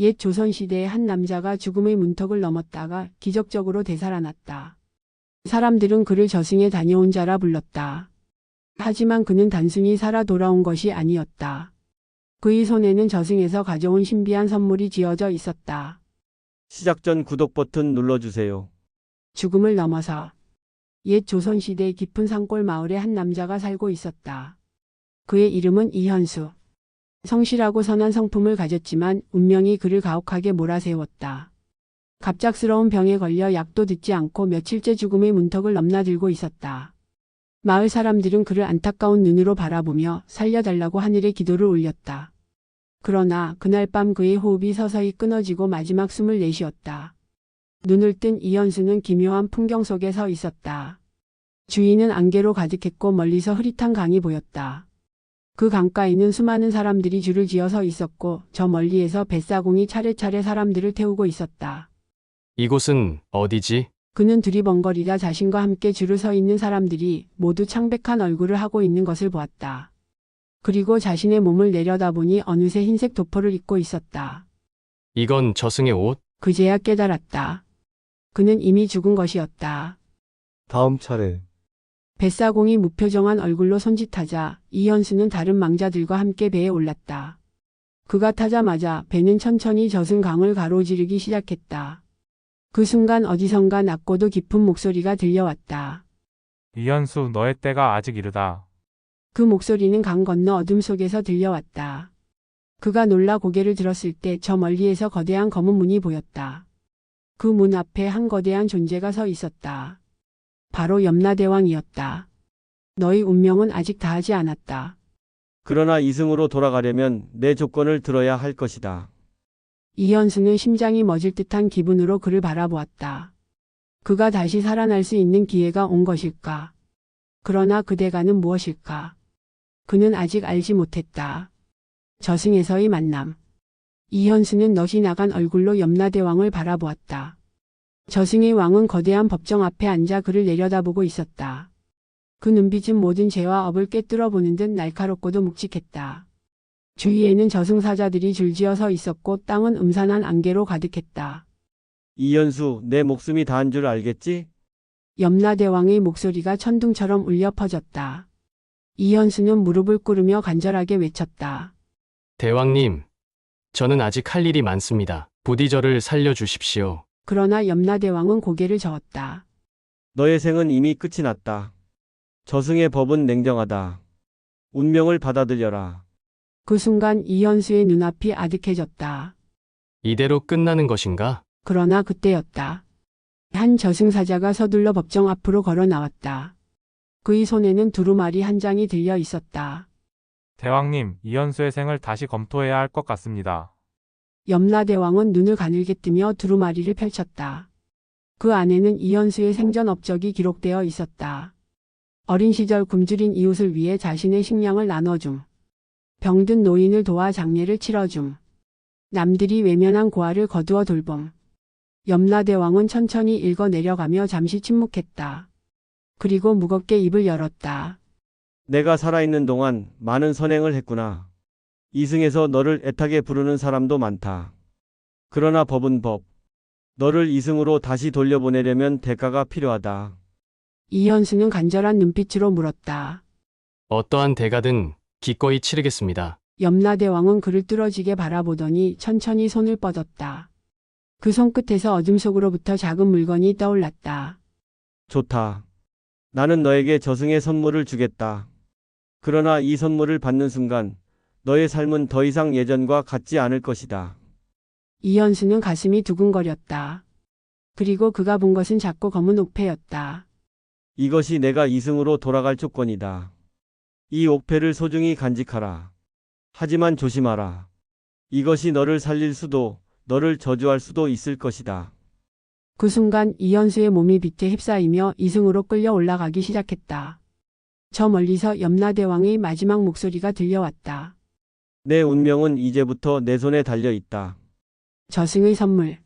옛 조선시대의 한 남자가 죽음의 문턱을 넘었다가 기적적으로 되살아났다. 사람들은 그를 저승에 다녀온 자라 불렀다. 하지만 그는 단순히 살아 돌아온 것이 아니었다. 그의 손에는 저승에서 가져온 신비한 선물이 쥐어져 있었다. 시작 전 구독 버튼 눌러주세요. 죽음을 넘어서 옛 조선시대 깊은 산골 마을에 한 남자가 살고 있었다. 그의 이름은 이현수. 성실하고 선한 성품을 가졌지만 운명이 그를 가혹하게 몰아세웠다. 갑작스러운 병에 걸려 약도 듣지 않고 며칠째 죽음의 문턱을 넘나들고 있었다. 마을 사람들은 그를 안타까운 눈으로 바라보며 살려달라고 하늘에 기도를 올렸다. 그러나 그날 밤 그의 호흡이 서서히 끊어지고 마지막 숨을 내쉬었다. 눈을 뜬 이현수는 기묘한 풍경 속에 서 있었다. 주위는 안개로 가득했고 멀리서 흐릿한 강이 보였다. 그 강가에는 수많은 사람들이 줄을 지어 서 있었고 저 멀리에서 뱃사공이 차례차례 사람들을 태우고 있었다. 이곳은 어디지? 그는 두리번거리다 자신과 함께 줄을 서 있는 사람들이 모두 창백한 얼굴을 하고 있는 것을 보았다. 그리고 자신의 몸을 내려다보니 어느새 흰색 도포를 입고 있었다. 이건 저승의 옷? 그제야 깨달았다. 그는 이미 죽은 것이었다. 다음 차례. 뱃사공이 무표정한 얼굴로 손짓하자 이현수는 다른 망자들과 함께 배에 올랐다. 그가 타자마자 배는 천천히 젖은 강을 가로지르기 시작했다. 그 순간 어디선가 낮고도 깊은 목소리가 들려왔다. 이현수, 너의 때가 아직 이르다. 그 목소리는 강 건너 어둠 속에서 들려왔다. 그가 놀라 고개를 들었을 때 저 멀리에서 거대한 검은 문이 보였다. 그 문 앞에 한 거대한 존재가 서 있었다. 바로 염라대왕이었다. 너희 운명은 아직 다하지 않았다. 그러나 이승으로 돌아가려면 내 조건을 들어야 할 것이다. 이현수는 심장이 멎을 듯한 기분으로 그를 바라보았다. 그가 다시 살아날 수 있는 기회가 온 것일까? 그러나 그 대가는 무엇일까? 그는 아직 알지 못했다. 저승에서의 만남. 이현수는 넋이 나간 얼굴로 염라대왕을 바라보았다. 저승의 왕은 거대한 법정 앞에 앉아 그를 내려다보고 있었다. 그 눈빛은 모든 죄와 업을 꿰뚫어 보는 듯 날카롭고도 묵직했다. 주위에는 저승사자들이 줄지어 서 있었고 땅은 음산한 안개로 가득했다. 이현수, 내 목숨이 다한 줄 알겠지? 염라대왕의 목소리가 천둥처럼 울려 퍼졌다. 이현수는 무릎을 꿇으며 간절하게 외쳤다. 대왕님, 저는 아직 할 일이 많습니다. 부디 저를 살려주십시오. 그러나 염라대왕은 고개를 저었다. 너의 생은 이미 끝이 났다. 저승의 법은 냉정하다. 운명을 받아들여라. 그 순간 이현수의 눈앞이 아득해졌다. 이대로 끝나는 것인가? 그러나 그때였다. 한 저승사자가 서둘러 법정 앞으로 걸어 나왔다. 그의 손에는 두루마리 한 장이 들려 있었다. 대왕님, 이현수의 생을 다시 검토해야 할 것 같습니다. 염라대왕은 눈을 가늘게 뜨며 두루마리를 펼쳤다. 그 안에는 이현수의 생전 업적이 기록되어 있었다. 어린 시절 굶주린 이웃을 위해 자신의 식량을 나눠줌. 병든 노인을 도와 장례를 치러줌. 남들이 외면한 고아를 거두어 돌봄. 염라대왕은 천천히 읽어 내려가며 잠시 침묵했다. 그리고 무겁게 입을 열었다. 내가 살아있는 동안 많은 선행을 했구나. 이승에서 너를 애타게 부르는 사람도 많다. 그러나 법은 법. 너를 이승으로 다시 돌려보내려면 대가가 필요하다. 이현수는 간절한 눈빛으로 물었다. 어떠한 대가든 기꺼이 치르겠습니다. 염라대왕은 그를 뚫어지게 바라보더니 천천히 손을 뻗었다. 그 손끝에서 어둠 속으로부터 작은 물건이 떠올랐다. 좋다. 나는 너에게 저승의 선물을 주겠다. 그러나 이 선물을 받는 순간 너의 삶은 더 이상 예전과 같지 않을 것이다. 이현수는 가슴이 두근거렸다. 그리고 그가 본 것은 작고 검은 옥패였다. 이것이 내가 이승으로 돌아갈 조건이다. 이 옥패를 소중히 간직하라. 하지만 조심하라. 이것이 너를 살릴 수도, 너를 저주할 수도 있을 것이다. 그 순간 이현수의 몸이 빛에 휩싸이며 이승으로 끌려 올라가기 시작했다. 저 멀리서 염라대왕의 마지막 목소리가 들려왔다. 내 운명은 이제부터 내 손에 달려 있다. 저승의 선물.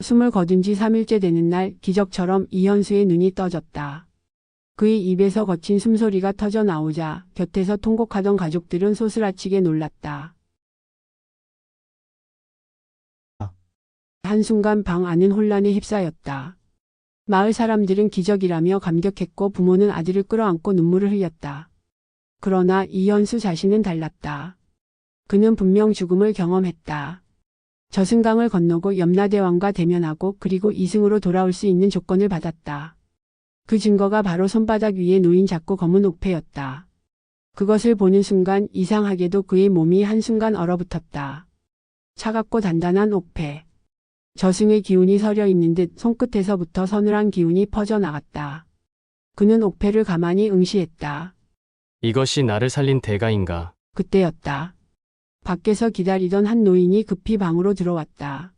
숨을 거둔 지 3일째 되는 날 기적처럼 이현수의 눈이 떠졌다. 그의 입에서 거친 숨소리가 터져 나오자 곁에서 통곡하던 가족들은 소스라치게 놀랐다. 한순간 방 안은 혼란에 휩싸였다. 마을 사람들은 기적이라며 감격했고 부모는 아들을 끌어안고 눈물을 흘렸다. 그러나 이현수 자신은 달랐다. 그는 분명 죽음을 경험했다. 저승강을 건너고 염라대왕과 대면하고 그리고 이승으로 돌아올 수 있는 조건을 받았다. 그 증거가 바로 손바닥 위에 놓인 작고 검은 옥패였다. 그것을 보는 순간 이상하게도 그의 몸이 한순간 얼어붙었다. 차갑고 단단한 옥패. 저승의 기운이 서려 있는 듯 손끝에서부터 서늘한 기운이 퍼져나갔다. 그는 옥패를 가만히 응시했다. 이것이 나를 살린 대가인가? 그때였다. 밖에서 기다리던 한 노인이 급히 방으로 들어왔다.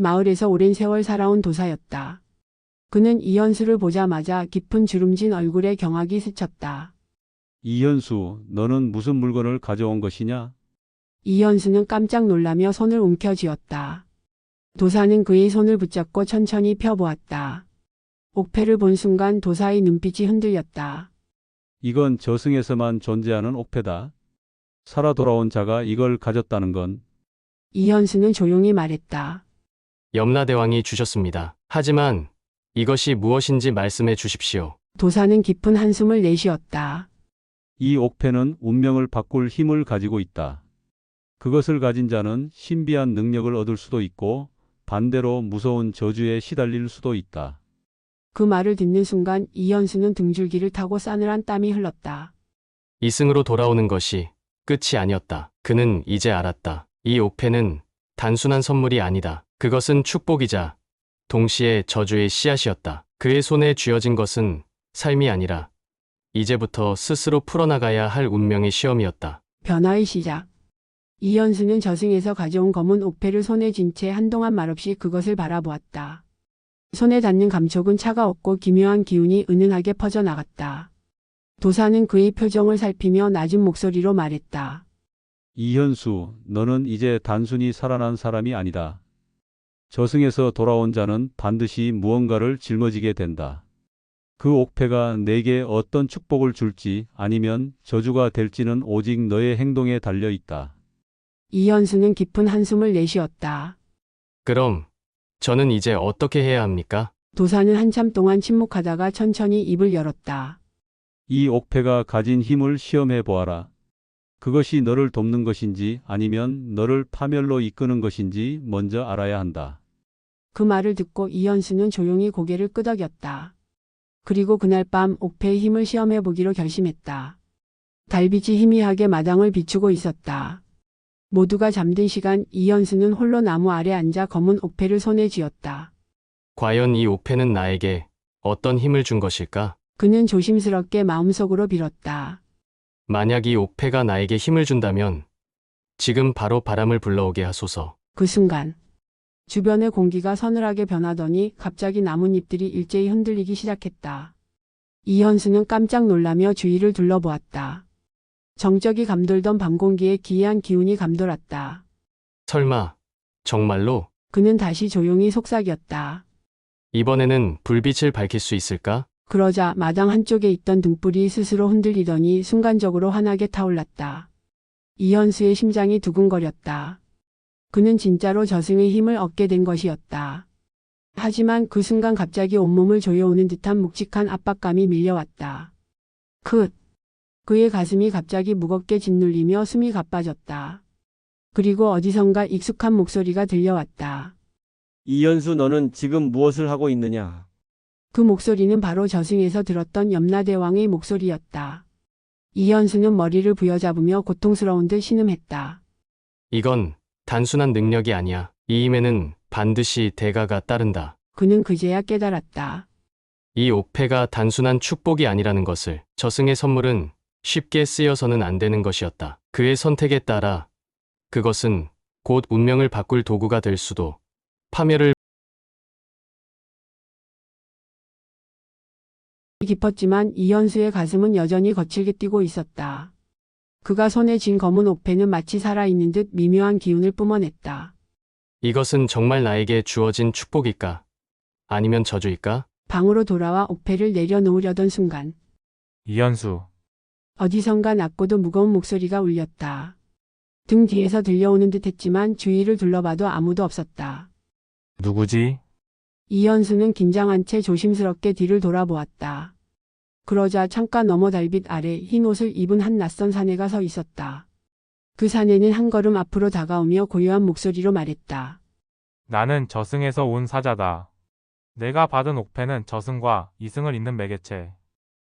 마을에서 오랜 세월 살아온 도사였다. 그는 이현수를 보자마자 깊은 주름진 얼굴에 경악이 스쳤다. 이현수, 너는 무슨 물건을 가져온 것이냐? 이현수는 깜짝 놀라며 손을 움켜쥐었다. 도사는 그의 손을 붙잡고 천천히 펴보았다. 옥패를 본 순간 도사의 눈빛이 흔들렸다. 이건 저승에서만 존재하는 옥패다. 살아 돌아온 자가 이걸 가졌다는 건 이현수는 조용히 말했다. 염라대왕이 주셨습니다. 하지만 이것이 무엇인지 말씀해 주십시오. 도사는 깊은 한숨을 내쉬었다. 이 옥패는 운명을 바꿀 힘을 가지고 있다. 그것을 가진 자는 신비한 능력을 얻을 수도 있고 반대로 무서운 저주에 시달릴 수도 있다. 그 말을 듣는 순간 이현수는 등줄기를 타고 싸늘한 땀이 흘렀다. 이승으로 돌아오는 것이 끝이 아니었다. 그는 이제 알았다. 이 옥패는 단순한 선물이 아니다. 그것은 축복이자 동시에 저주의 씨앗이었다. 그의 손에 쥐어진 것은 삶이 아니라 이제부터 스스로 풀어나가야 할 운명의 시험이었다. 변화의 시작. 이현수는 저승에서 가져온 검은 옥패를 손에 쥔 채 한동안 말없이 그것을 바라보았다. 손에 닿는 감촉은 차가웠고 기묘한 기운이 은은하게 퍼져나갔다. 도사는 그의 표정을 살피며 낮은 목소리로 말했다. 이현수, 너는 이제 단순히 살아난 사람이 아니다. 저승에서 돌아온 자는 반드시 무언가를 짊어지게 된다. 그 옥패가 내게 어떤 축복을 줄지 아니면 저주가 될지는 오직 너의 행동에 달려 있다. 이현수는 깊은 한숨을 내쉬었다. 그럼 저는 이제 어떻게 해야 합니까? 도사는 한참 동안 침묵하다가 천천히 입을 열었다. 이 옥패가 가진 힘을 시험해 보아라. 그것이 너를 돕는 것인지 아니면 너를 파멸로 이끄는 것인지 먼저 알아야 한다. 그 말을 듣고 이현수는 조용히 고개를 끄덕였다. 그리고 그날 밤 옥패의 힘을 시험해 보기로 결심했다. 달빛이 희미하게 마당을 비추고 있었다. 모두가 잠든 시간 이현수는 홀로 나무 아래 앉아 검은 옥패를 손에 쥐었다. 과연 이 옥패는 나에게 어떤 힘을 준 것일까? 그는 조심스럽게 마음속으로 빌었다. 만약 이 옥패가 나에게 힘을 준다면 지금 바로 바람을 불러오게 하소서. 그 순간 주변의 공기가 서늘하게 변하더니 갑자기 나뭇잎들이 일제히 흔들리기 시작했다. 이현수는 깜짝 놀라며 주위를 둘러보았다. 정적이 감돌던 밤 공기에 기이한 기운이 감돌았다. 설마 정말로 그는 다시 조용히 속삭였다. 이번에는 불빛을 밝힐 수 있을까? 그러자 마당 한쪽에 있던 등불이 스스로 흔들리더니 순간적으로 환하게 타올랐다. 이현수의 심장이 두근거렸다. 그는 진짜로 저승의 힘을 얻게 된 것이었다. 하지만 그 순간 갑자기 온몸을 조여오는 듯한 묵직한 압박감이 밀려왔다. 그, 그의 가슴이 갑자기 무겁게 짓눌리며 숨이 가빠졌다. 그리고 어디선가 익숙한 목소리가 들려왔다. 이현수 너는 지금 무엇을 하고 있느냐? 그 목소리는 바로 저승에서 들었던 염라대왕의 목소리였다. 이현수는 머리를 부여잡으며 고통스러운 듯 신음했다. 이건 단순한 능력이 아니야. 이 힘에는 반드시 대가가 따른다. 그는 그제야 깨달았다. 이 옥패가 단순한 축복이 아니라는 것을 저승의 선물은 쉽게 쓰여서는 안 되는 것이었다. 그의 선택에 따라 그것은 곧 운명을 바꿀 도구가 될 수도 파멸을 깊었지만 이현수의 가슴은 여전히 거칠게 뛰고 있었다. 그가 손에 쥔 검은 옥패는 마치 살아있는 듯 미묘한 기운을 뿜어냈다. 이것은 정말 나에게 주어진 축복일까? 아니면 저주일까? 방으로 돌아와 옥패를 내려놓으려던 순간 이현수, 어디선가 낮고도 무거운 목소리가 울렸다. 등 뒤에서 들려오는 듯 했지만 주위를 둘러봐도 아무도 없었다. 누구지? 이현수는 긴장한 채 조심스럽게 뒤를 돌아보았다. 그러자 창가 너머 달빛 아래 흰 옷을 입은 한 낯선 사내가 서 있었다. 그 사내는 한 걸음 앞으로 다가오며 고요한 목소리로 말했다. 나는 저승에서 온 사자다. 내가 받은 옥패는 저승과 이승을 잇는 매개체.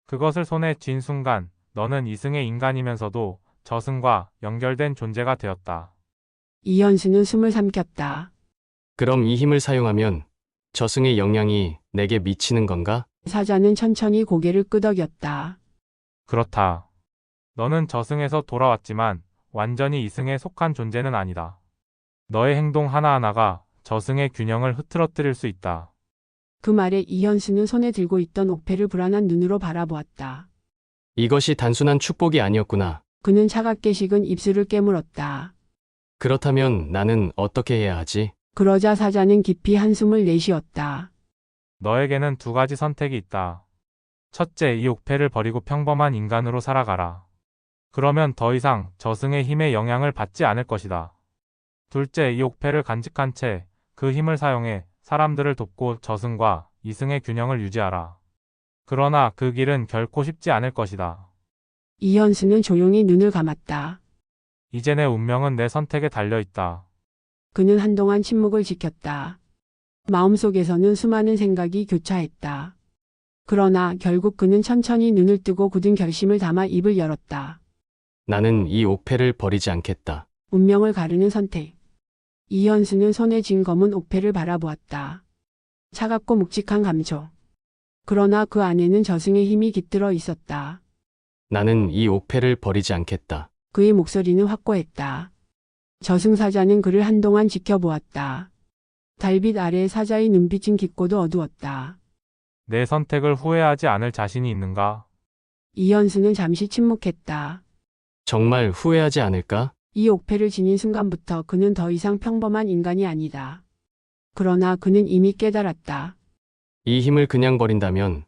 그것을 손에 쥔 순간 너는 이승의 인간이면서도 저승과 연결된 존재가 되었다. 이현수는 숨을 삼켰다. 그럼 이 힘을 사용하면 저승의 영향이 내게 미치는 건가? 사자는 천천히 고개를 끄덕였다. 그렇다. 너는 저승에서 돌아왔지만 완전히 이승에 속한 존재는 아니다. 너의 행동 하나하나가 저승의 균형을 흐트러뜨릴 수 있다. 그 말에 이현수는 손에 들고 있던 옥패를 불안한 눈으로 바라보았다. 이것이 단순한 축복이 아니었구나. 그는 차갑게 식은 입술을 깨물었다. 그렇다면 나는 어떻게 해야 하지? 그러자 사자는 깊이 한숨을 내쉬었다. 너에게는 두 가지 선택이 있다. 첫째, 이 옥패를 버리고 평범한 인간으로 살아가라. 그러면 더 이상 저승의 힘의 영향을 받지 않을 것이다. 둘째, 이 옥패를 간직한 채 그 힘을 사용해 사람들을 돕고 저승과 이승의 균형을 유지하라. 그러나 그 길은 결코 쉽지 않을 것이다. 이현수는 조용히 눈을 감았다. 이제 내 운명은 내 선택에 달려 있다. 그는 한동안 침묵을 지켰다. 마음속에서는 수많은 생각이 교차했다. 그러나 결국 그는 천천히 눈을 뜨고 굳은 결심을 담아 입을 열었다. 나는 이 옥패를 버리지 않겠다. 운명을 가르는 선택. 이현수는 손에 쥔 검은 옥패를 바라보았다. 차갑고 묵직한 감초. 그러나 그 안에는 저승의 힘이 깃들어 있었다. 나는 이 옥패를 버리지 않겠다. 그의 목소리는 확고했다. 저승사자는 그를 한동안 지켜보았다. 달빛 아래 사자의 눈빛은 깊고도 어두웠다. 내 선택을 후회하지 않을 자신이 있는가? 이현수는 잠시 침묵했다. 정말 후회하지 않을까? 이 옥패를 지닌 순간부터 그는 더 이상 평범한 인간이 아니다. 그러나 그는 이미 깨달았다. 이 힘을 그냥 버린다면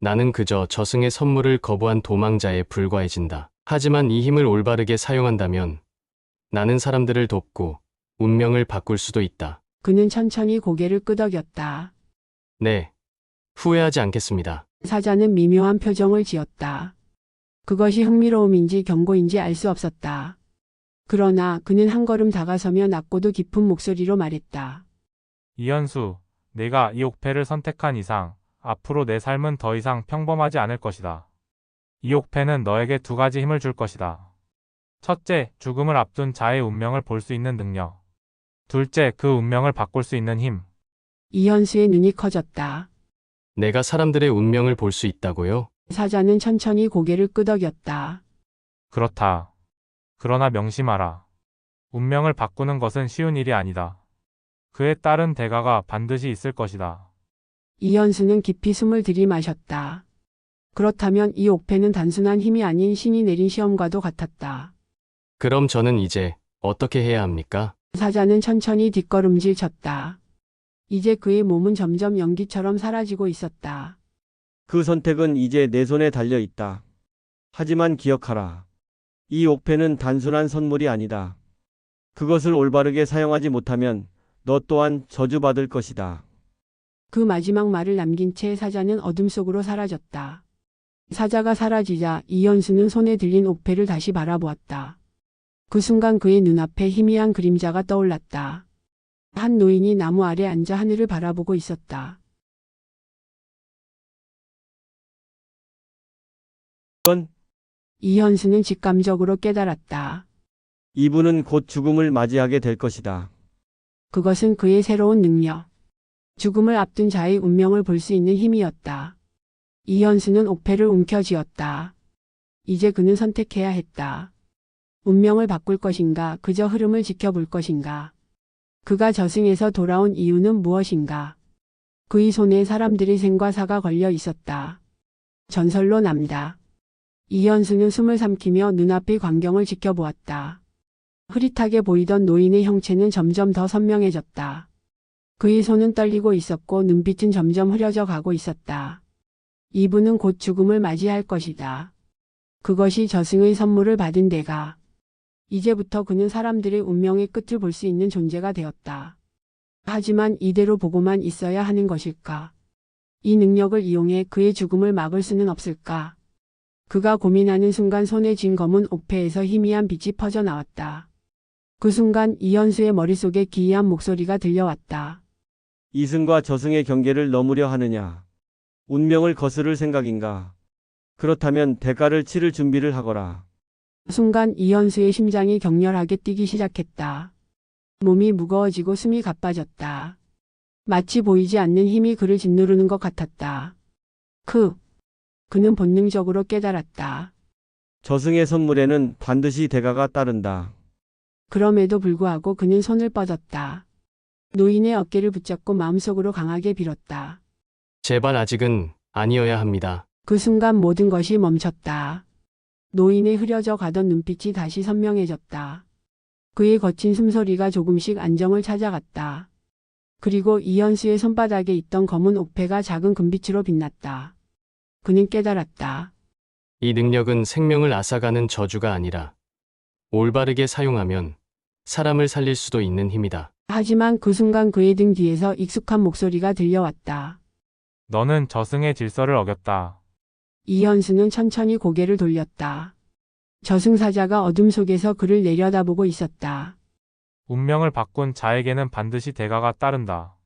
나는 그저 저승의 선물을 거부한 도망자에 불과해진다. 하지만 이 힘을 올바르게 사용한다면 나는 사람들을 돕고 운명을 바꿀 수도 있다. 그는 천천히 고개를 끄덕였다. 네. 후회하지 않겠습니다. 사자는 미묘한 표정을 지었다. 그것이 흥미로움인지 경고인지 알 수 없었다. 그러나 그는 한 걸음 다가서며 낮고도 깊은 목소리로 말했다. 이현수, 내가 이 옥패를 선택한 이상 앞으로 내 삶은 더 이상 평범하지 않을 것이다. 이 옥패는 너에게 두 가지 힘을 줄 것이다. 첫째, 죽음을 앞둔 자의 운명을 볼 수 있는 능력. 둘째, 그 운명을 바꿀 수 있는 힘. 이현수의 눈이 커졌다. 내가 사람들의 운명을 볼 수 있다고요? 사자는 천천히 고개를 끄덕였다. 그렇다. 그러나 명심하라. 운명을 바꾸는 것은 쉬운 일이 아니다. 그에 따른 대가가 반드시 있을 것이다. 이현수는 깊이 숨을 들이마셨다. 그렇다면 이 옥패는 단순한 힘이 아닌 신이 내린 시험과도 같았다. 그럼 저는 이제 어떻게 해야 합니까? 사자는 천천히 뒷걸음질 쳤다. 이제 그의 몸은 점점 연기처럼 사라지고 있었다. 그 선택은 이제 내 손에 달려 있다. 하지만 기억하라. 이 옥패는 단순한 선물이 아니다. 그것을 올바르게 사용하지 못하면 너 또한 저주받을 것이다. 그 마지막 말을 남긴 채 사자는 어둠 속으로 사라졌다. 사자가 사라지자 이현수는 손에 들린 옥패를 다시 바라보았다. 그 순간 그의 눈앞에 희미한 그림자가 떠올랐다. 한 노인이 나무 아래 앉아 하늘을 바라보고 있었다. 그건 이현수는 직감적으로 깨달았다. 이분은 곧 죽음을 맞이하게 될 것이다. 그것은 그의 새로운 능력. 죽음을 앞둔 자의 운명을 볼 수 있는 힘이었다. 이현수는 옥패를 움켜쥐었다. 이제 그는 선택해야 했다. 운명을 바꿀 것인가, 그저 흐름을 지켜볼 것인가. 그가 저승에서 돌아온 이유는 무엇인가. 그의 손에 사람들의 생과 사가 걸려 있었다. 전설로 남다. 이현수는 숨을 삼키며 눈앞의 광경을 지켜보았다. 흐릿하게 보이던 노인의 형체는 점점 더 선명해졌다. 그의 손은 떨리고 있었고 눈빛은 점점 흐려져 가고 있었다. 이분은 곧 죽음을 맞이할 것이다. 그것이 저승의 선물을 받은 데가. 이제부터 그는 사람들의 운명의 끝을 볼 수 있는 존재가 되었다. 하지만 이대로 보고만 있어야 하는 것일까? 이 능력을 이용해 그의 죽음을 막을 수는 없을까? 그가 고민하는 순간 손에 쥔 검은 옥패에서 희미한 빛이 퍼져 나왔다. 그 순간 이현수의 머릿속에 기이한 목소리가 들려왔다. 이승과 저승의 경계를 넘으려 하느냐? 운명을 거스를 생각인가? 그렇다면 대가를 치를 준비를 하거라. 순간 이현수의 심장이 격렬하게 뛰기 시작했다. 몸이 무거워지고 숨이 가빠졌다. 마치 보이지 않는 힘이 그를 짓누르는 것 같았다. 그, 그는 본능적으로 깨달았다. 저승의 선물에는 반드시 대가가 따른다. 그럼에도 불구하고 그는 손을 뻗었다. 노인의 어깨를 붙잡고 마음속으로 강하게 빌었다. 제발 아직은 아니어야 합니다. 그 순간 모든 것이 멈췄다. 노인의 흐려져 가던 눈빛이 다시 선명해졌다. 그의 거친 숨소리가 조금씩 안정을 찾아갔다. 그리고 이현수의 손바닥에 있던 검은 옥패가 작은 금빛으로 빛났다. 그는 깨달았다. 이 능력은 생명을 앗아가는 저주가 아니라 올바르게 사용하면 사람을 살릴 수도 있는 힘이다. 하지만 그 순간 그의 등 뒤에서 익숙한 목소리가 들려왔다. 너는 저승의 질서를 어겼다. 이현수는 천천히 고개를 돌렸다. 저승사자가 어둠 속에서 그를 내려다보고 있었다. 운명을 바꾼 자에게는 반드시 대가가 따른다.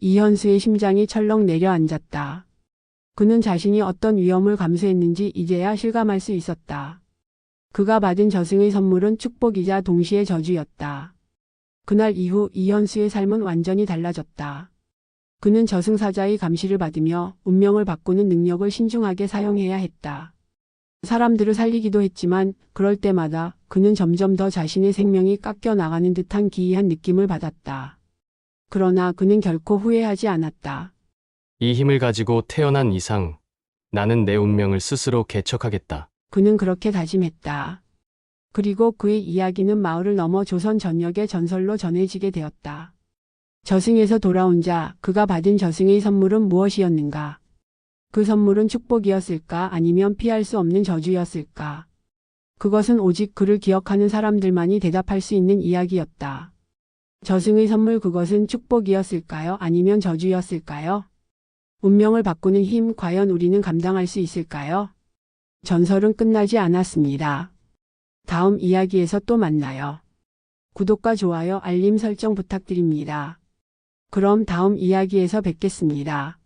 이현수의 심장이 철렁 내려앉았다. 그는 자신이 어떤 위험을 감수했는지 이제야 실감할 수 있었다. 그가 받은 저승의 선물은 축복이자 동시에 저주였다. 그날 이후 이현수의 삶은 완전히 달라졌다. 그는 저승사자의 감시를 받으며 운명을 바꾸는 능력을 신중하게 사용해야 했다. 사람들을 살리기도 했지만 그럴 때마다 그는 점점 더 자신의 생명이 깎여 나가는 듯한 기이한 느낌을 받았다. 그러나 그는 결코 후회하지 않았다. 이 힘을 가지고 태어난 이상 나는 내 운명을 스스로 개척하겠다. 그는 그렇게 다짐했다. 그리고 그의 이야기는 마을을 넘어 조선 전역의 전설로 전해지게 되었다. 저승에서 돌아온 자, 그가 받은 저승의 선물은 무엇이었는가? 그 선물은 축복이었을까 아니면 피할 수 없는 저주였을까? 그것은 오직 그를 기억하는 사람들만이 대답할 수 있는 이야기였다. 저승의 선물 그것은 축복이었을까요? 아니면 저주였을까요? 운명을 바꾸는 힘 과연 우리는 감당할 수 있을까요? 전설은 끝나지 않았습니다. 다음 이야기에서 또 만나요. 구독과 좋아요, 알림 설정 부탁드립니다. 그럼 다음 이야기에서 뵙겠습니다.